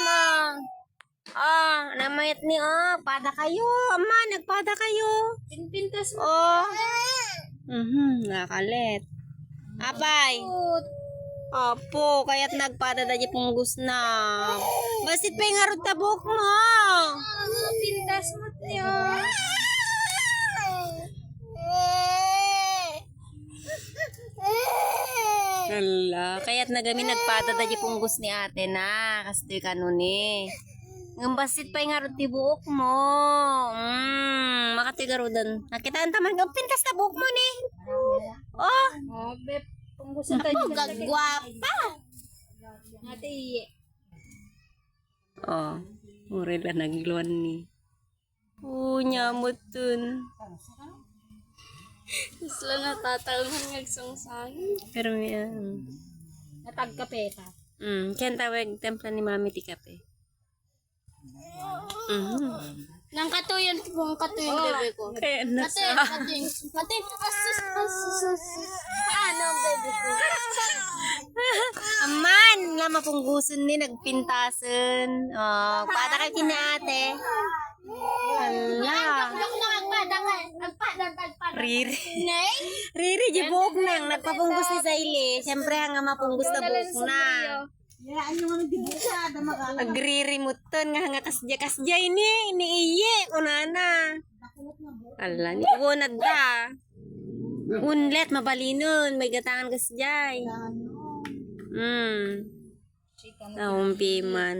mo. Oh, namayat ni oh, pada kayo. Ama, nagpada kayo. Pinpintas mo. Oh. Mhm, nakalit. Apay. Opo, kaya't nagpada da di punggus na. Basit pa yung harot tabok mo. Pintas mo tiyo. Hala, kaya't nagami nagpada da di punggus ni ate na. Kastoy kanuni. Ng basit pa yung ti buok mo. Mm, makatigarudan. Nakita ang taman ng pintas na buhok mo ni. Oh, Oh, be, punggusan tayo. oh gagwapa. Ate iye. Oh, uri lang nagluan ni. Punya mo tun. Isla natatalman nagsangsangin. Pero yan. Natagkapeta. Mm, kaya tawag templa ni mami ti kape. Mm. Nang katuyan kung katuyan bebe ko. Kaya Ate, nasa. ate, ate, asus, asus, asus. Paano ang bebe ko? Aman, lama pong gusun ni nagpintasan. Oh, pada kay kina ate. Hala. Yung nakagpada ka, agpada, agpada. Riri. Nay? Riri, di buhok nang. Nagpapunggus ni Saili. Siyempre, hanga mapunggus na buhok na. Agriri mo ton nga hanga kasya kasya ini ini iye kunana. Ala ni unad da. Unlet mabalinon may gatangan kasya. Hmm. Naumpi man.